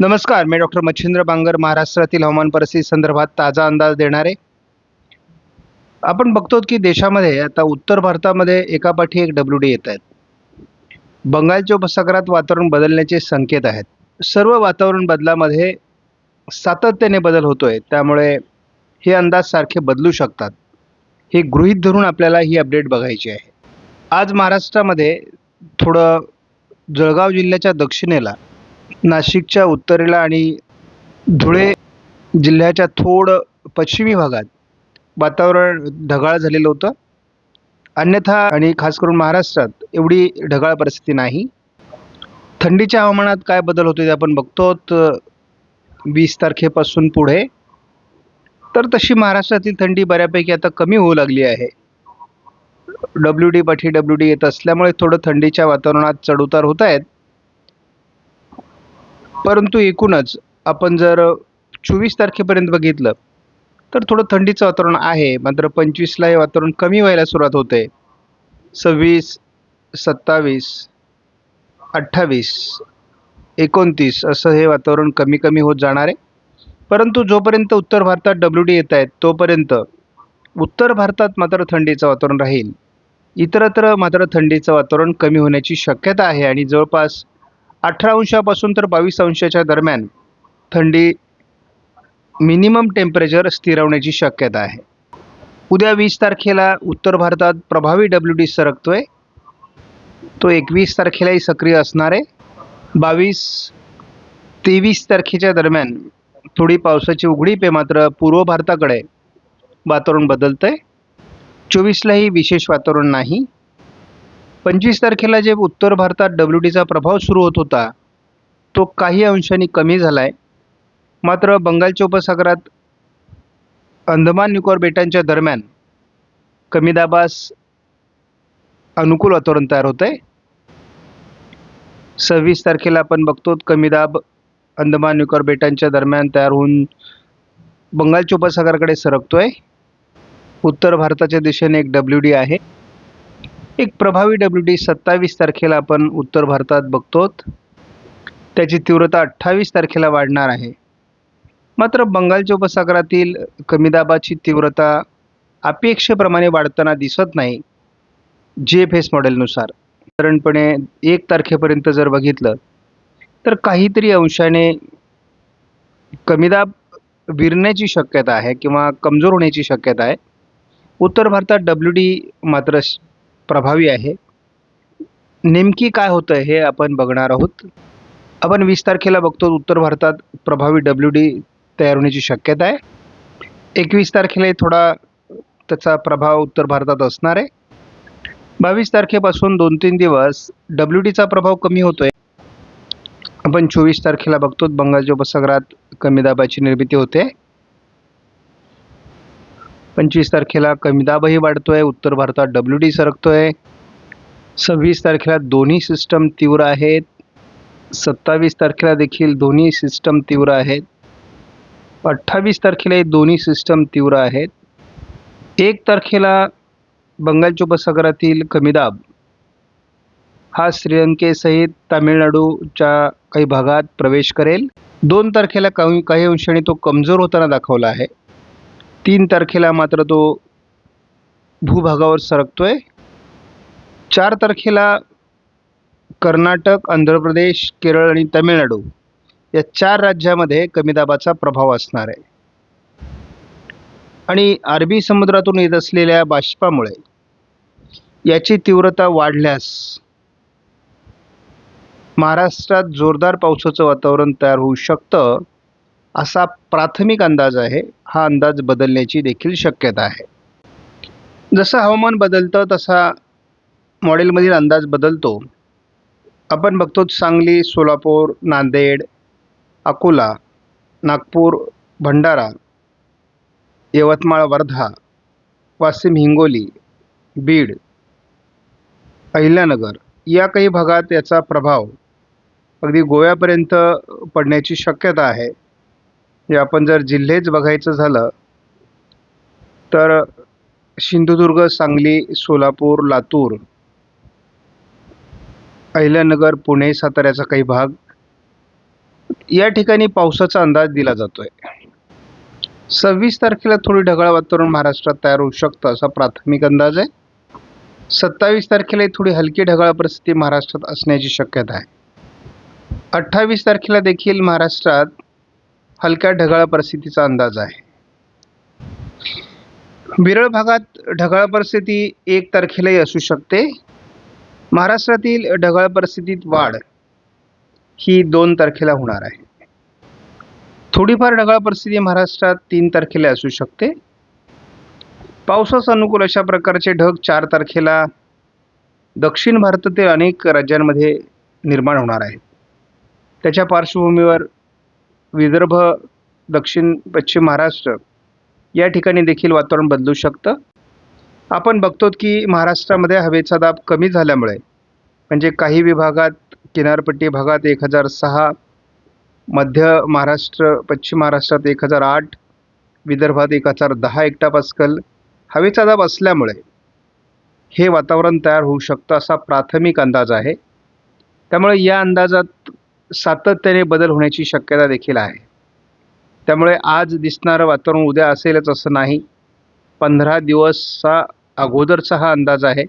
नमस्कार मी डॉक्टर मच्छिंद्र बांगर महाराष्ट्रातील हवामान परिस्थिती संदर्भात ताजा अंदाज देणारे. आपण बघतो की देशामध्ये आता उत्तर भारतामध्ये एकापाठी एक डब्ल्यू डी येत आहेत. बंगालच्या उपसागरात वातावरण बदलण्याचे संकेत आहेत. सर्व वातावरण बदलामध्ये सातत्याने बदल होतोय. त्यामुळे हे अंदाज सारखे बदलू शकतात. हे गृहीत धरून आपल्याला ही अपडेट बघायची आहे. आज महाराष्ट्रामध्ये थोडं जळगाव जिल्ह्याच्या दक्षिणेला नाशिकच्या उत्तरेला आणि धुळे जिल्ह्याच्या थोडं पश्चिमी भागात वातावरण ढगाळ झालेलं होतं. अन्यथा आणि खास करून महाराष्ट्रात एवढी ढगाळ परिस्थिती नाही. थंडीच्या हवामानात काय बदल होते ते आपण बघतो वीस तारखेपासून पुढे. तर तशी महाराष्ट्रातील थंडी बऱ्यापैकी आता कमी होऊ लागली आहे. डब्ल्यू डी पाठी डब्ल्यू डी येत असल्यामुळे थोडं थंडीच्या वातावरणात चढउतार होत आहेत परंतु एकूणच आपण जर चोवीस तारखेपर्यंत बघितलं तर थोडं थंडीचं वातावरण आहे. मात्र पंचवीसला हे वातावरण कमी व्हायला सुरुवात होते. सव्वीस सत्तावीस अठ्ठावीस एकोणतीस असं हे वातावरण कमी कमी होत जाणार आहे. परंतु जोपर्यंत उत्तर भारतात डब्ल्यू डी येत आहेत तोपर्यंत उत्तर भारतात मात्र थंडीचं वातावरण राहील. इतरत्र मात्र थंडीचं वातावरण कमी होण्याची शक्यता आहे आणि जवळपास अठरा अंशापासून तर बावीस अंशाच्या दरम्यान थंडी मिनिमम टेम्परेचर स्थिरवण्याची शक्यता आहे. उद्या वीस तारखेला उत्तर भारतात प्रभावी डब्ल्यू डी सरकतोय. तो एकवीस तारखेलाही सक्रिय असणार. आहे बावीस तेवीस तारखेच्या दरम्यान थोडी पावसाची उघडीप आहे मात्र पूर्व भारताकडे वातावरण बदलतं आहे चोवीसलाही विशेष वातावरण नाही. पंचवीस तारखेला जे उत्तर भारतात डब्ल्यू डीचा प्रभाव सुरू होत होता तो काही अंशांनी कमी झाला आहे मात्र बंगालच्या उपसागरात अंदमान निकोबार बेटांच्या दरम्यान कमी दाबास अनुकूल वातावरण तयार होत आहे सव्वीस तारखेला आपण बघतो कमी दाब अंदमान निकोबार बेटांच्या दरम्यान तयार होऊन बंगालच्या उपसागराकडे आहे उत्तर भारताच्या दिशेने एक डब्ल्यू डी आहे. एक प्रभावी डब्ल्यू डी सत्तावीस तारखेला आपण उत्तर भारतात बघतो त्याची तीव्रता अठ्ठावीस तारखेला वाढणार आहे. मात्र बंगालच्या उपसागरातील कमी दाबाची तीव्रता अपेक्षेप्रमाणे वाढताना दिसत नाही जी एफ एस मॉडेलनुसार. साधारणपणे एक तारखेपर्यंत जर बघितलं तर काहीतरी अंशाने कमी दाब विरण्याची शक्यता आहे किंवा कमजोर होण्याची शक्यता आहे. उत्तर भारतात डब्ल्यू डी मात्र प्रभावी आहे. नेमकी काय होतं हे आपण बघणार आहोत. आपण वीस तारखेला बघतो उत्तर भारतात प्रभावी डब्ल्यू डी तयार होण्याची शक्यता आहे. एकवीस तारखेला थोडा त्याचा प्रभाव उत्तर भारतात असणार आहे. बावीस तारखेपासून दोन तीन दिवस डब्ल्यू डीचा प्रभाव कमी होतो आहे आपण चोवीस तारखेला बघतो बंगालच्या उपसागरात कमी दाबाची निर्मिती होते. पंचवीस तारखेला कमी दाबही वाढतोय उत्तर भारतात डब्ल्यू डी सरकतोय. सव्वीस तारखेला दोन्ही सिस्टम तीव्र आहेत. सत्तावीस तारखेला देखील दोन्ही सिस्टम तीव्र आहेत. अठ्ठावीस तारखेलाही दोन्ही सिस्टम तीव्र आहेत. एक तारखेला बंगालच्या उपसागरातील कमी दाब हा श्रीलंकेसहित तामिळनाडूच्या काही भागात प्रवेश करेल. दोन तारखेला काही काही अंशाने तो कमजोर होताना दाखवला आहे. तीन तारखेला मात्र तो भूभागावर सरकतो आहे चार तारखेला कर्नाटक आंध्र प्रदेश केरळ आणि तमिळनाडू या चार राज्यामध्ये कमी दाबाचा प्रभाव असणार आहे. आणि अरबी समुद्रातून येत असलेल्या बाष्पामुळे याची तीव्रता वाढल्यास महाराष्ट्रात जोरदार पावसाचं वातावरण तयार होऊ शकतं. असा प्राथमिक अंदाज आहे. हा अंदाज बदलण्याची देखील शक्यता आहे. जसं हवामान बदलतं तसा मॉडेलमधील अंदाज बदलतो. आपण बघतो सांगली सोलापूर नांदेड अकोला नागपूर भंडारा यवतमाळ वर्धा वाशिम हिंगोली बीड अहिल्यानगर या काही भागात याचा प्रभाव अगदी गोव्यापर्यंत पडण्याची शक्यता आहे. आपण जर जिल्हेच बघायचं झालं तर सिंधुदुर्ग सांगली सोलापूर लातूर अहिल्यानगर पुणे साताऱ्याचा काही भाग या ठिकाणी पावसाचा अंदाज दिला जातो आहे सव्वीस तारखेला थोडी ढगाळ वातावरण महाराष्ट्रात तयार होऊ शकतं असा प्राथमिक अंदाज आहे. सत्तावीस तारखेला थोडी हलकी ढगाळ परिस्थिती महाराष्ट्रात असण्याची शक्यता आहे. अठ्ठावीस तारखेला देखील महाराष्ट्रात हलक्या ढगाळ परिस्थितीचा अंदाज आहे. विरळ भागात ढगाळ परिस्थिती एक तारखेलाही असू शकते. महाराष्ट्रातील ढगाळ परिस्थितीत वाढ ही दोन तारखेला होणार आहे. थोडीफार ढगाळ परिस्थिती महाराष्ट्रात तीन तारखेला असू शकते. पावसास अनुकूल अशा प्रकारचे ढग चार तारखेला दक्षिण भारतातील अनेक राज्यांमध्ये निर्माण होणार आहेत. त्याच्या पार्श्वभूमीवर विदर्भ दक्षिण पश्चिम महाराष्ट्र या ठिकाणी देखील वातावरण बदलू शकतं. आपण बघतो की महाराष्ट्रामध्ये हवेचा दाब कमी झाल्यामुळे म्हणजे काही विभागात किनारपट्टी भागात एक हजार सहा मध्य महाराष्ट्र पश्चिम महाराष्ट्रात एक हजार आठ विदर्भात एक हजार दहा एकटा पास्कल हवेचा दाब असल्यामुळे हे वातावरण तयार होऊ शकतं असा प्राथमिक अंदाज आहे. त्यामुळे या अंदाजात सातत्याने बदल होण्याची शक्यता देखील आहे. त्यामुळे आज दिसणारं वातावरण उद्या असेलच असं नाही. पंधरा दिवसचा अगोदरचा हा अंदाज आहे.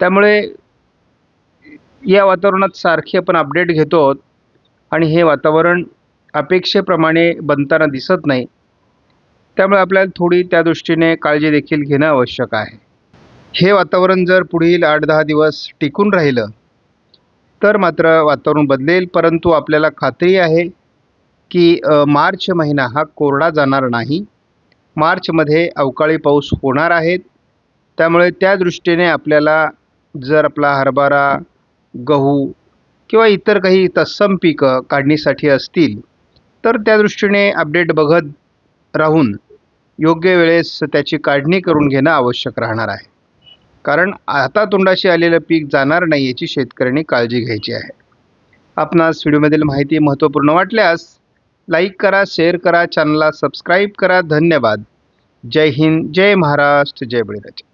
त्यामुळे या वातावरणात सारखी आपण अपडेट घेतो आहोत. आणि हे वातावरण अपेक्षेप्रमाणे बनताना दिसत नाही. त्यामुळे आपल्याला थोडी त्या दृष्टीने काळजी देखील घेणं आवश्यक आहे. हे वातावरण जर पुढील आठ दहा दिवस टिकून राहिलं तर मात्र वातावरण बदलेल परंतु आपल्याला खात्री आहे की मार्च महिना हा कोरडा जाणार नाही. मार्चमध्ये अवकाळी पाऊस होणार आहेत त्यामुळे त्या दृष्टीने आपल्याला जर आपला हरभरा गहू किंवा इतर काही तत्सम पिकं काढणीसाठी असतील तर त्या दृष्टीने अपडेट बघत राहून योग्य वेळेस त्याची काढणी करून घेणं आवश्यक राहणार आहे. कारण आता तोंडाशी आलेलं पीक जाणार नाही याची शेतकऱ्यांनी काळजी घ्यायची आहे. आपणास व्हिडिओमधील माहिती महत्त्वपूर्ण वाटल्यास लाईक करा शेअर करा चॅनलला सबस्क्राईब करा. धन्यवाद. जय हिंद जय महाराष्ट्र जय बळीराजा.